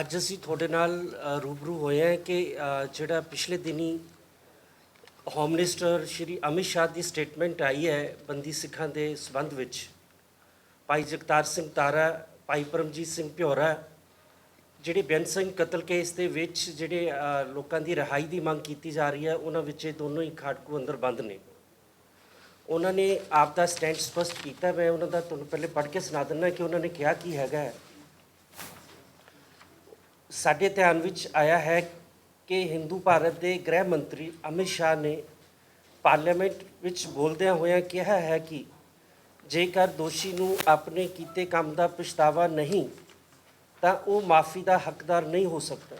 ਅੱਜ ਅਸੀਂ ਤੁਹਾਡੇ ਨਾਲ ਰੂਬਰੂ ਹੋਏ ਹਾਂ ਕਿ ਜਿਹੜਾ ਪਿਛਲੇ ਦਿਨੀ ਹੋਮ ਮਿਨਿਸਟਰ ਸ਼੍ਰੀ ਅਮਿਤ ਸ਼ਾਹ ਦੀ ਸਟੇਟਮੈਂਟ ਆਈ ਹੈ ਬੰਦੀ ਸਿੱਖਾਂ ਦੇ ਸਬੰਧ ਵਿੱਚ। ਭਾਈ ਜਗਤਾਰ ਸਿੰਘ ਤਾਰਾ, ਭਾਈ ਪਰਮਜੀਤ ਸਿੰਘ ਭਿਓਰਾ, ਜਿਹੜੇ ਬੇਅੰਤ ਸਿੰਘ ਕਤਲ ਕੇਸ ਦੇ ਵਿੱਚ ਜਿਹੜੇ ਲੋਕਾਂ ਦੀ ਰਿਹਾਈ ਦੀ ਮੰਗ ਕੀਤੀ ਜਾ ਰਹੀ ਹੈ, ਉਹਨਾਂ ਵਿੱਚ ਇਹ ਦੋਨੋਂ ਹੀ ਖਾੜਕੂ ਅੰਦਰ ਬੰਦ ਨੇ। ਉਹਨਾਂ ਨੇ ਆਪ ਦਾ ਸਟੈਂਡ ਸਪਸ਼ਟ ਕੀਤਾ, ਮੈਂ ਉਹਨਾਂ ਦਾ ਤੁਹਾਨੂੰ ਪਹਿਲੇ ਪੜ੍ਹ ਕੇ ਸੁਣਾ ਦਿੰਦਾ ਕਿ ਉਹਨਾਂ ਨੇ ਕਿਹਾ ਕੀ ਹੈਗਾ ਹੈ। ਸਾਡੇ ਧਿਆਨ ਵਿੱਚ ਆਇਆ ਹੈ ਕਿ ਹਿੰਦੂ ਭਾਰਤ ਦੇ ਗ੍ਰਹਿ ਮੰਤਰੀ ਅਮਿਤ ਸ਼ਾਹ ਨੇ ਪਾਰਲੀਮੈਂਟ ਵਿੱਚ ਬੋਲਦਿਆਂ ਹੋਇਆਂ ਕਿਹਾ ਹੈ ਕਿ ਜੇਕਰ ਦੋਸ਼ੀ ਨੂੰ ਆਪਣੇ ਕੀਤੇ ਕੰਮ ਦਾ ਪਛਤਾਵਾ ਨਹੀਂ, ਤਾਂ ਉਹ ਮਾਫੀ ਦਾ ਹੱਕਦਾਰ ਨਹੀਂ ਹੋ ਸਕਦਾ।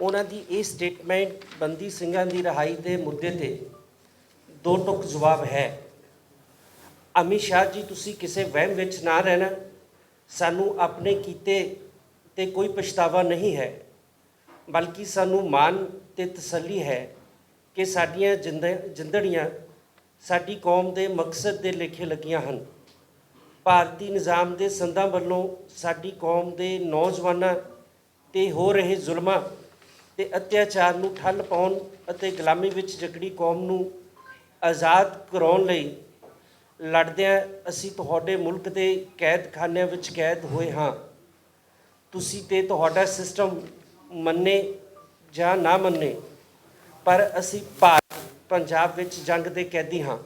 ਉਹਨਾਂ ਦੀ ਇਹ ਸਟੇਟਮੈਂਟ ਬੰਦੀ ਸਿੰਘਾਂ ਦੀ ਰਿਹਾਈ ਦੇ ਮੁੱਦੇ ਤੇ ਦੋ ਟੁਕ ਜਵਾਬ ਹੈ। ਅਮਿਤ ਸ਼ਾਹ ਜੀ, ਤੁਸੀਂ ਕਿਸੇ ਵਹਿਮ ਵਿੱਚ ਨਾ ਰਹਿਣਾ। ਸਾਨੂੰ ਆਪਣੇ ਕੀਤੇ ਤੇ ਕੋਈ ਪਛਤਾਵਾ ਨਹੀਂ ਹੈ, ਬਲਕਿ ਸਾਨੂੰ ਮਾਣ ਤੇ ਤਸੱਲੀ ਹੈ ਕਿ ਸਾਡੀਆਂ ਜਿੰਦ- ਜਿੰਦੜੀਆਂ ਸਾਡੀ ਕੌਮ ਦੇ ਮਕਸਦ ਦੇ ਲੇਖੇ ਲੱਗੀਆਂ ਹਨ। ਭਾਰਤੀ ਨਿਜ਼ਾਮ ਦੇ ਸੰਦਾਂ ਵੱਲੋਂ ਸਾਡੀ ਕੌਮ ਦੇ ਨੌਜਵਾਨਾਂ ਤੇ ਹੋ ਰਹੇ ਜ਼ੁਲਮਾਂ ਤੇ ਅਤਿਆਚਾਰ ਨੂੰ ਠੱਲ ਪਾਉਣ ਅਤੇ ਗੁਲਾਮੀ ਵਿੱਚ ਜਕੜੀ ਕੌਮ ਨੂੰ ਆਜ਼ਾਦ ਕਰਾਉਣ ਲਈ ਲੜਦਿਆਂ ਅਸੀਂ ਤੁਹਾਡੇ ਮੁਲਕ ਦੇ ਕੈਦਖਾਨਿਆਂ ਵਿੱਚ ਕੈਦ ਹੋਏ ਹਾਂ। ਤੁਸੀਂ ਤੇ ਤੁਹਾਡਾ ਸਿਸਟਮ ਮੰਨੇ ਜਾਂ ਨਾ ਮੰਨੇ, ਪਰ ਅਸੀਂ ਭਾਰਤ, ਪੰਜਾਬ ਵਿੱਚ ਜੰਗ ਦੇ ਕੈਦੀ ਹਾਂ।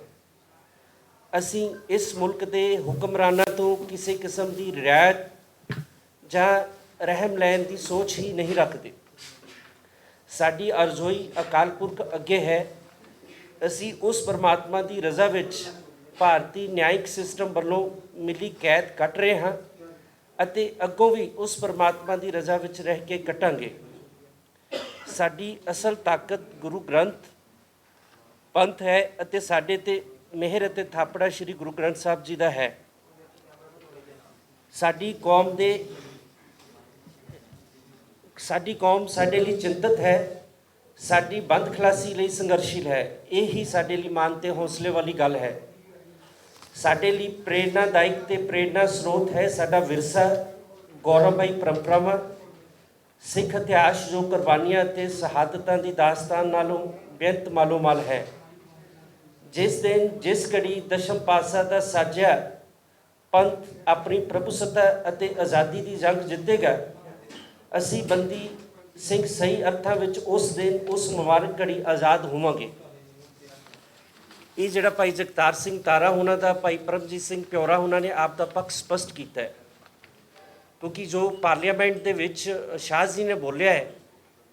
ਅਸੀਂ ਇਸ ਮੁਲਕ ਦੇ ਹੁਕਮਰਾਨਾਂ ਤੋਂ ਕਿਸੇ ਕਿਸਮ ਦੀ ਰਿਆਇਤ ਜਾਂ ਰਹਿਮ ਲੈਣ ਦੀ ਸੋਚ ਹੀ ਨਹੀਂ ਰੱਖਦੇ। ਸਾਡੀ ਅਰਜ਼ੋਈ ਅਕਾਲ ਪੁਰਖ ਅੱਗੇ ਹੈ। ਅਸੀਂ ਉਸ ਪਰਮਾਤਮਾ ਦੀ ਰਜ਼ਾ ਵਿੱਚ ਭਾਰਤੀ ਨਿਆਇਕ ਸਿਸਟਮ ਵੱਲੋਂ ਮਿਲੀ ਕੈਦ ਕੱਟ ਰਹੇ ਹਾਂ। ਅਤੇ ਅੱਗੋਂ ਵੀ ਉਸ ਪਰਮਾਤਮਾ ਦੀ ਰਜ਼ਾ ਵਿੱਚ ਰਹਿ ਕੇ ਕੱਟਾਂਗੇ। ਸਾਡੀ ਅਸਲ ਤਾਕਤ ਗੁਰੂ ਗ੍ਰੰਥ ਪੰਥ ਹੈ ਅਤੇ ਸਾਡੇ ਤੇ ਮਿਹਰ ਅਤੇ ਥਾਪੜਾ ਸ੍ਰੀ ਗੁਰੂ ਗ੍ਰੰਥ ਸਾਹਿਬ ਜੀ ਦਾ ਹੈ। ਸਾਡੀ ਕੌਮ ਦੇ, ਸਾਡੀ ਕੌਮ ਸਾਡੇ ਲਈ ਚਿੰਤਤ ਹੈ, ਸਾਡੀ ਬੰਦ ਖਲਾਸੀ ਲਈ ਸੰਘਰਸ਼ੀਲ ਹੈ, ਇਹ ਹੀ ਸਾਡੇ ਲਈ ਮਾਨ ਤੇ ਹੌਸਲੇ ਵਾਲੀ ਗੱਲ ਹੈ। ਸਾਡੇ ਲਈ ਪ੍ਰੇਰਨਾਦਾਇਕ ਤੇ ਪ੍ਰੇਰਨਾ ਸਰੋਤ ਹੈ ਸਾਡਾ ਵਿਰਸਾ ਗੌਰਵਮਈ ਪਰੰਪਰਾਵਾਂ, ਸਿੱਖ ਇਤਿਹਾਸ ਜੋ ਕੁਰਬਾਨੀਆਂ ਅਤੇ ਸ਼ਹਾਦਤਾਂ ਦੀ ਦਾਸਤਾਨ ਨਾਲੋਂ ਬੇਅੰਤ ਮਾਲੋਮਾਲ ਹੈ। ਜਿਸ ਦਿਨ, ਜਿਸ ਘੜੀ ਦਸ਼ਮ ਪਾਤਸ਼ਾਹ ਦਾ ਸਾਜਿਆ ਪੰਥ ਆਪਣੀ ਪ੍ਰਭੂਸੱਤਾ ਅਤੇ ਆਜ਼ਾਦੀ ਦੀ ਜੰਗ ਜਿੱਤੇਗਾ, ਅਸੀਂ ਬੰਦੀ ਸਿੰਘ ਸਹੀ ਅਰਥਾਂ ਵਿੱਚ ਉਸ ਦਿਨ ਉਸ ਮੁਬਾਰਕ ਘੜੀ ਆਜ਼ਾਦ ਹੋਵਾਂਗੇ। ਇਹ ਜਿਹੜਾ ਭਾਈ ਜਗਤਾਰ ਸਿੰਘ ਤਾਰਾ, ਉਹਨਾਂ ਦਾ ਭਾਈ ਪਰਮਜੀਤ ਸਿੰਘ ਪਿਓਰਾ, ਉਹਨਾਂ ਨੇ ਆਪ ਦਾ ਪੱਖ ਸਪਸ਼ਟ ਕੀਤਾ ਹੈ। ਕਿਉਂਕਿ ਜੋ ਪਾਰਲੀਮੈਂਟ ਦੇ ਵਿੱਚ ਸ਼ਾਹ ਜੀ ਨੇ ਬੋਲਿਆ ਹੈ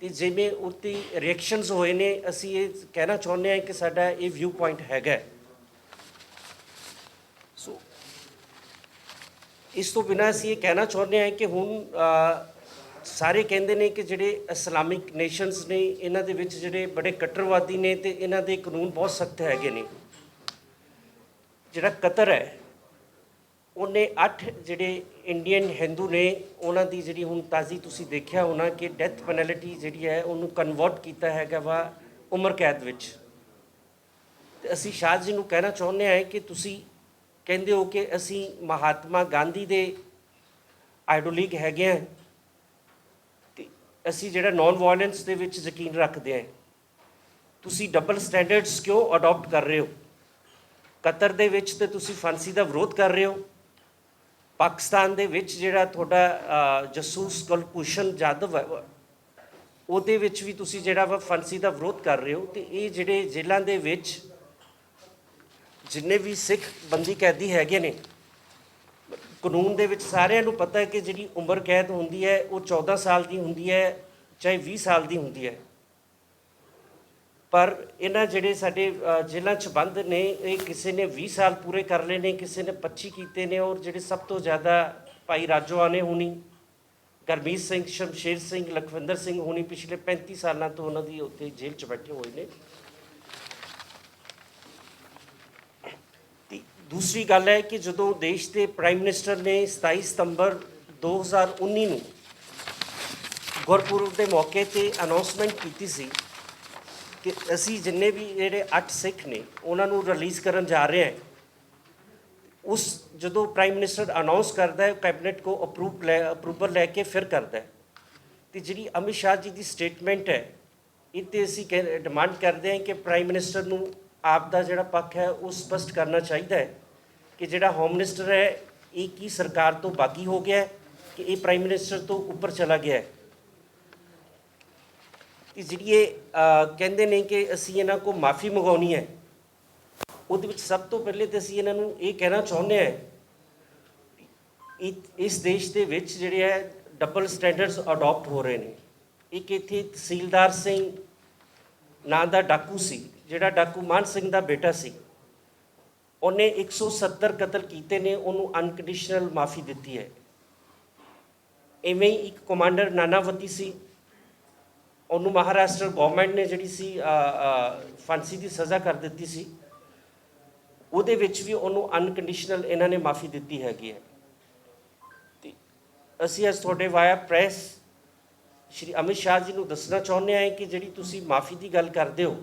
ਕਿ ਜਿਵੇਂ ਉਤੀ ਰਿਐਕਸ਼ਨਸ ਹੋਏ ਨੇ, ਅਸੀਂ ਇਹ ਕਹਿਣਾ ਚਾਹੁੰਦੇ ਹਾਂ ਕਿ ਸਾਡਾ ਇਹ ਵਿਊ ਪੁਆਇੰਟ ਹੈਗਾ ਸੋ ਇਸ ਤੋਂ ਬਿਨਾਂ ਅਸੀਂ ਇਹ ਕਹਿਣਾ ਚਾਹੁੰਦੇ ਹਾਂ ਕਿ ਹੁਣ ਸਾਰੇ ਕਹਿੰਦੇ ਨੇ ਕਿ ਜਿਹੜੇ ਇਸਲਾਮਿਕ ਨੇਸ਼ਨਸ ਨੇ, ਇਹਨਾਂ ਦੇ ਵਿੱਚ ਜਿਹੜੇ ਬੜੇ ਕੱਟਰਵਾਦੀ ਨੇ ਤੇ ਇਹਨਾਂ ਦੇ ਕਾਨੂੰਨ ਬਹੁਤ ਸਖਤ ਹੈਗੇ ਨੇ। ਜਿਹੜਾ ਕਤਰ ਹੈ, ਉਹਨੇ 8 ਜਿਹੜੇ ਇੰਡੀਅਨ ਹਿੰਦੂ ਨੇ, ਉਹਨਾਂ ਦੀ ਜਿਹੜੀ ਹੁਣ ਤਾਜ਼ੀ ਤੁਸੀਂ ਦੇਖਿਆ ਹੋਣਾ ਕਿ ਡੈਥ ਪੈਨਲਟੀ ਜਿਹੜੀ ਹੈ, ਉਹਨੂੰ ਕਨਵਰਟ ਕੀਤਾ ਹੈਗਾ ਵਾ ਉਮਰ ਕੈਦ ਵਿੱਚ। ਤੇ ਅਸੀਂ ਸ਼ਾਹ ਜੀ ਨੂੰ ਕਹਿਣਾ ਚਾਹੁੰਦੇ ਹਾਂ ਕਿ ਤੁਸੀਂ ਕਹਿੰਦੇ ਹੋ ਕਿ ਅਸੀਂ ਮਹਾਤਮਾ ਗਾਂਧੀ ਦੇ ਆਈਡੋਲਿਕ ਹੈਗੇ ਹਾਂ। ਅਸੀਂ ਜਿਹੜਾ ਨਾਨ ਵਾਇਲੈਂਸ ਦੇ ਵਿੱਚ ਯਕੀਨ ਰੱਖਦੇ ਹਾਂ। ਤੁਸੀਂ ਡਬਲ ਸਟੈਂਡਰਡਸ ਕਿਉਂ ਅਡਾਪਟ ਕਰ ਰਹੇ ਹੋ? ਕਤਰ ਦੇ ਵਿੱਚ ਤੇ ਤੁਸੀਂ ਫਾਂਸੀ ਦਾ ਵਿਰੋਧ ਕਰ ਰਹੇ ਹੋ। ਪਾਕਿਸਤਾਨ ਦੇ ਵਿੱਚ ਜਿਹੜਾ ਤੁਹਾਡਾ ਜਸੂਸ ਕੁਲਭੂਸ਼ਣ ਜਾਦਵ ਹੈ ਵਾ, ਉਹਦੇ ਵਿੱਚ ਵੀ ਤੁਸੀਂ ਜਿਹੜਾ ਵਾ ਫਾਂਸੀ ਦਾ ਵਿਰੋਧ ਕਰ ਰਹੇ ਹੋ ਤੇ ਇਹ ਜਿਹੜੇ ਜ਼ਿਲ੍ਹਾ ਦੇ ਵਿੱਚ ਜਿੰਨੇ ਵੀ ਸਿੱਖ ਬੰਦੀ ਕੈਦੀ ਹੈਗੇ ਨੇ ਕਾਨੂੰਨ ਦੇ ਵਿੱਚ ਸਾਰਿਆਂ ਨੂੰ ਪਤਾ ਹੈ ਕਿ ਜਿਹੜੀ ਉਮਰ ਕੈਦ ਹੁੰਦੀ ਹੈ ਉਹ 14 ਸਾਲ ਦੀ ਹੁੰਦੀ ਹੈ ਚਾਹੇ 20 ਸਾਲ ਦੀ ਹੁੰਦੀ ਹੈ। ਪਰ ਇਹਨਾਂ ਜਿਹੜੇ ਸਾਡੇ ਅ, ਜੇਲ੍ਹਾਂ 'ਚ ਬੰਦ ਨੇ ਇਹ ਕਿਸੇ ਨੇ 20 ਸਾਲ ਪੂਰੇ ਕਰ ਲਏ ਨੇ ਕਿਸੇ ਨੇ 25 ਕੀਤੇ ਨੇ ਔਰ ਜਿਹੜੇ ਸਭ ਤੋਂ ਜ਼ਿਆਦਾ ਭਾਈ ਰਾਜੋਆਨੇ ਹੁਣੀ ਗਰਮੀਤ ਸਿੰਘ ਸ਼ਮਸ਼ੇਰ ਸਿੰਘ ਲਖਵਿੰਦਰ ਸਿੰਘ ਹੁਣੀ ਪਿਛਲੇ 35 ਸਾਲਾਂ ਤੋਂ ਉਹਨਾਂ ਦੀ ਉੱਥੇ ਜੇਲ੍ਹ 'ਚ ਬੈਠੇ ਹੋਏ ਨੇ। ਦੂਸਰੀ ਗੱਲ ਹੈ ਕਿ ਜਦੋਂ ਦੇਸ਼ ਦੇ ਪ੍ਰਾਈਮ ਮਿਨਿਸਟਰ ਨੇ 27 ਸਤੰਬਰ 2019 ਨੂੰ ਗੁਰਪੁਰਬ ਦੇ ਮੌਕੇ ਤੇ ਅਨਾਉਂਸਮੈਂਟ ਕੀਤੀ ਸੀ ਕਿ ਅਸੀਂ ਜਿੰਨੇ ਵੀ ਜਿਹੜੇ 8 ਸਿੱਖ ਨੇ, ਉਹਨਾਂ ਨੂੰ ਰਿਲੀਜ਼ ਕਰਨ ਜਾ ਰਹੇ ਹਾਂ। ਉਸ ਜਦੋਂ ਪ੍ਰਾਈਮ ਮਿਨਿਸਟਰ ਅਨਾਉਂਸ ਕਰਦਾ ਹੈ ਕੈਬਨਿਟ ਕੋ ਅਪਰੂਵ ਲੈ ਅਪਰੂਵਲ ਲੈ ਕੇ ਫਿਰ ਕਰਦਾ ਹੈ। ਤੇ ਜਿਹੜੀ ਅਮਿਤ ਸ਼ਾਹ ਜੀ ਦੀ ਸਟੇਟਮੈਂਟ ਹੈ, ਇਹ 'ਤੇ ਅਸੀਂ ਡਿਮਾਂਡ ਕਰਦੇ ਹਾਂ ਕਿ ਪ੍ਰਾਈਮ ਮਿਨਿਸਟਰ ਨੂੰ ਆਪ ਦਾ ਜਿਹੜਾ ਪੱਖ ਹੈ ਉਹ ਸਪਸ਼ਟ ਕਰਨਾ ਚਾਹੀਦਾ ਹੈ ਕਿ ਜਿਹੜਾ ਹੋਮ ਮਿਨਿਸਟਰ ਹੈ, ਇਹ ਕੀ ਸਰਕਾਰ ਤੋਂ ਬਾਗੀ ਹੋ ਗਿਆ ਹੈ ਕਿ ਇਹ ਪ੍ਰਾਈਮ ਮਿਨਿਸਟਰ ਤੋਂ ਉੱਪਰ ਚਲਾ ਗਿਆ ਹੈ? ਤੇ ਜਿਹੜੀ ਇਹ ਕਹਿੰਦੇ ਨੇ ਕਿ ਅਸੀਂ ਇਹਨਾਂ ਕੋ ਮਾਫੀ ਮੰਗਾਉਣੀ ਹੈ, ਉਹਦੇ ਵਿੱਚ ਸਭ ਤੋਂ ਪਹਿਲੇ ਤੇ ਅਸੀਂ ਇਹਨਾਂ ਨੂੰ ਇਹ ਕਹਿਣਾ ਚਾਹੁੰਦੇ ਹਾਂ ਇਸ ਦੇਸ਼ ਦੇ ਵਿੱਚ ਜਿਹੜੇ ਹੈ ਡਬਲ ਸਟੈਂਡਰਡਸ ਅਡਾਪਟ ਹੋ ਰਹੇ ਨੇ। ਇੱਕ ਇੱਥੇ ਤਹਿਸੀਲਦਾਰ ਸਿੰਘ ਨਾਂ ਦਾ ਡਾਕੂ ਸੀ, ਜਿਹੜਾ ਡਾਕੂ ਮਾਨ ਸਿੰਘ ਦਾ ਬੇਟਾ ਸੀ। ਉਹਨੇ 170 ਕਤਲ ਕੀਤੇ ਨੇ, ਉਹਨੂੰ ਅਨਕੰਡੀਸ਼ਨਲ ਮਾਫੀ ਦਿੱਤੀ ਹੈ। ਐਵੇਂ ਹੀ ਇੱਕ ਕਮਾਂਡਰ ਨਾਨਾਵਤੀ ਸੀ। ਉਹਨੂੰ ਮਹਾਰਾਸ਼ਟਰ ਗਵਰਨਮੈਂਟ ਨੇ ਜਿਹੜੀ ਸੀ ਫਾਂਸੀ ਦੀ ਸਜ਼ਾ ਕਰ ਦਿੱਤੀ ਸੀ। ਉਹਦੇ ਵਿੱਚ ਵੀ ਉਹਨੂੰ ਅਨਕੰਡੀਸ਼ਨਲ ਇਹਨਾਂ ਨੇ ਮਾਫੀ ਦਿੱਤੀ ਹੈਗੀ ਹੈ। ਤੇ ਅਸੀਂ ਅੱਜ ਤੁਹਾਡੇ ਵਾਇਆ ਪ੍ਰੈਸ ਸ਼੍ਰੀ ਅਮਿਤ ਸ਼ਾਹ ਜੀ ਨੂੰ ਦੱਸਣਾ ਚਾਹੁੰਦੇ ਹਾਂ ਕਿ ਜਿਹੜੀ ਤੁਸੀਂ ਮਾਫੀ ਦੀ ਗੱਲ ਕਰਦੇ ਹੋ,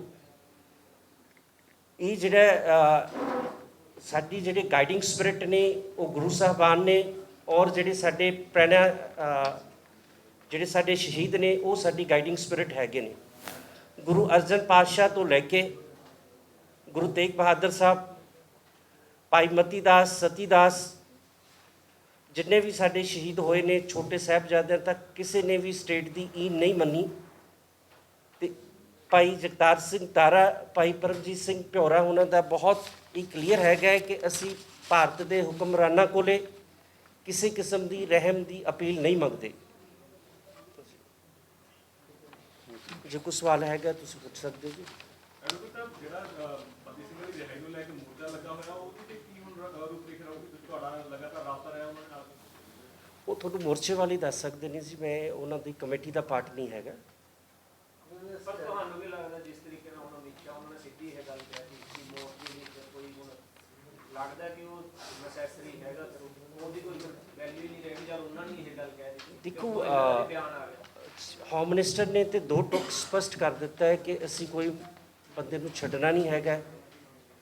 ਇਹ ਜਿਹੜਾ ਸਾਡੀ ਜਿਹੜੇ ਗਾਈਡਿੰਗ ਸਪਿਰਿਟ ਨੇ, ਉਹ ਗੁਰੂ ਸਾਹਿਬਾਨ ਨੇ ਔਰ ਜਿਹੜੇ ਸਾਡੇ ਪ੍ਰਣਾ ਜਿਹੜੇ ਸਾਡੇ ਸ਼ਹੀਦ ਨੇ, ਉਹ ਸਾਡੀ ਗਾਈਡਿੰਗ ਸਪਿਰਿਟ ਹੈਗੇ ਨੇ। ਗੁਰੂ ਅਰਜਨ ਪਾਤਸ਼ਾਹ ਤੋਂ ਲੈ ਕੇ ਗੁਰੂ ਤੇਗ ਬਹਾਦਰ ਸਾਹਿਬ, ਭਾਈ ਮਤੀ ਦਾਸ, ਸਤੀ ਦਾਸ ਜਿੰਨੇ ਵੀ ਸਾਡੇ ਸ਼ਹੀਦ ਹੋਏ ਨੇ ਛੋਟੇ ਸਾਹਿਬਜ਼ਾਦਿਆਂ ਤੱਕ ਕਿਸੇ ਨੇ ਵੀ ਸਟੇਟ ਦੀ ਈਨ ਨਹੀਂ ਮੰਨੀ। ਤੇ ਭਾਈ ਜਗਤਾਰ ਸਿੰਘ ਤਾਰਾ ਭਾਈ ਪਰਮਜੀਤ ਸਿੰਘ ਭਿਓਰਾ ਉਹਨਾਂ ਦਾ ਬਹੁਤ ਹੀ ਕਲੀਅਰ ਹੈਗਾ ਕਿ ਅਸੀਂ ਭਾਰਤ ਦੇ ਹੁਕਮਰਾਨਾਂ ਕੋਲੇ ਕਿਸੇ ਕਿਸਮ ਦੀ ਰਹਿਮ ਦੀ ਅਪੀਲ ਨਹੀਂ ਮੰਗਦੇ। ਜੇ ਕੋਈ ਸਵਾਲ ਹੈਗਾ ਤੁਸੀਂ ਪੁੱਛ ਸਕਦੇ ਹੋ ਜੀ। ਜਿਹੜਾ ਅਹ, ਸਿੰਘ ਦੀ ਰਿਹਾਈ ਨੂੰ ਲੈ ਕੇ ਮੋਰਚਾ ਲੱਗਾ ਹੋਇਆ ਉਹਦੇ ਤੇ ਕੀ ਹੁਣ ਰ- ਰੂਪਰੇਖ ਰਹੂਗੀ? ਤੁਸੀਂ ਤੁਹਾਡਾ ਲਗਾਤਾਰ ਰਾਬਤਾ ਰਿਹਾ ਉਹਨਾਂ ਉਹ ਤੁਹਾਨੂੰ ਮੋਰਚੇ ਵਾਲੇ ਦੱਸ ਸਕਦੇ ਨੇ ਜੀ ਮੈਂ ਉਹਨਾਂ ਦੀ ਕਮੇਟੀ ਦਾ ਪਾਰਟ ਨਹੀਂ ਹੈਗਾ। ਪਰ ਤੁਹਾਨੂੰ ਵੀ ਲੱਗਦਾ ਜਿਸ ਤਰੀਕੇ ਨਾਲ ਉਹਨਾਂ ਵੇਖਿਆ ਉਹਨਾਂ ਨੇ ਸਿੱਧੀ ਇਹ ਗੱਲ ਕਹਿ ਦਿੱਤੀ ਕਿ ਮੋਰਚੇ ਵਿੱਚ ਕੋਈ ਹੁਣ ਲੱਗਦਾ ਕਿ ਉਹ ਨੈਸੈਸਰੀ ਹੈਗਾ ਤੇ ਉਹਦੀ ਕੋਈ ਵੈਲਿਊ ਨਹੀਂ ਰਹੇਗੀ ਜਦ ਉਹਨਾਂ ਨੇ ਇਹ ਗੱਲ ਕਹਿ ਦਿੱਤੀ ਦੇਖੋ, ਹੋਮ ਮਿਨਿਸਟਰ ਨੇ ਤੇ ਦੋ ਟੁਕ ਸਪਸ਼ਟ ਕਰ ਦਿੱਤਾ ਹੈ ਕਿ ਅਸੀਂ ਕੋਈ ਬੰਦੇ ਨੂੰ ਛੱਡਣਾ ਨਹੀਂ ਹੈਗਾ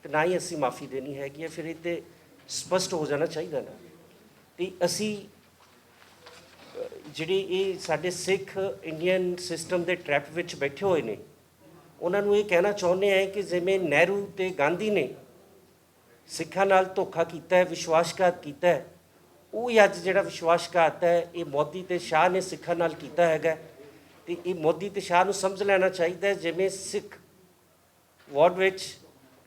ਤੇ ਨਾ ਹੀ ਅਸੀਂ ਮਾਫੀ ਦੇਣੀ ਹੈਗੀ ਹੈ ਫਿਰ ਇਹ ਤੇ ਸਪਸ਼ਟ ਹੋ ਜਾਣਾ ਚਾਹੀਦਾ ਨਾ। ਤੇ ਅਸੀਂ ਜਿਹੜੀ ਇਹ ਸਾਡੇ ਸਿੱਖ ਇੰਡੀਅਨ ਸਿਸਟਮ ਦੇ ਟ੍ਰੈਪ ਵਿੱਚ ਬੈਠੇ ਹੋਏ ਨੇ, ਉਹਨਾਂ ਨੂੰ ਇਹ ਕਹਿਣਾ ਚਾਹੁੰਦੇ ਆ ਕਿ ਜਿਵੇਂ ਨਹਿਰੂ ਤੇ ਗਾਂਧੀ ਨੇ ਸਿੱਖਾਂ ਨਾਲ ਧੋਖਾ ਕੀਤਾ ਹੈ, ਵਿਸ਼ਵਾਸਘਾਤ ਕੀਤਾ ਹੈ, ਉਹ ਹੀ ਅੱਜ ਜਿਹੜਾ ਵਿਸ਼ਵਾਸਘਾਤ ਹੈ, ਇਹ ਮੋਦੀ ਤੇ ਸ਼ਾਹ ਨੇ ਸਿੱਖਾਂ ਨਾਲ ਕੀਤਾ ਹੈਗਾ ਤੇ ਇਹ ਮੋਦੀ ਤੇ ਸ਼ਾਹ ਨੂੰ ਸਮਝ ਲੈਣਾ ਚਾਹੀਦਾ ਹੈ, ਜਿਵੇਂ ਸਿੱਖ ਵਾਰਡ ਵਿੱਚ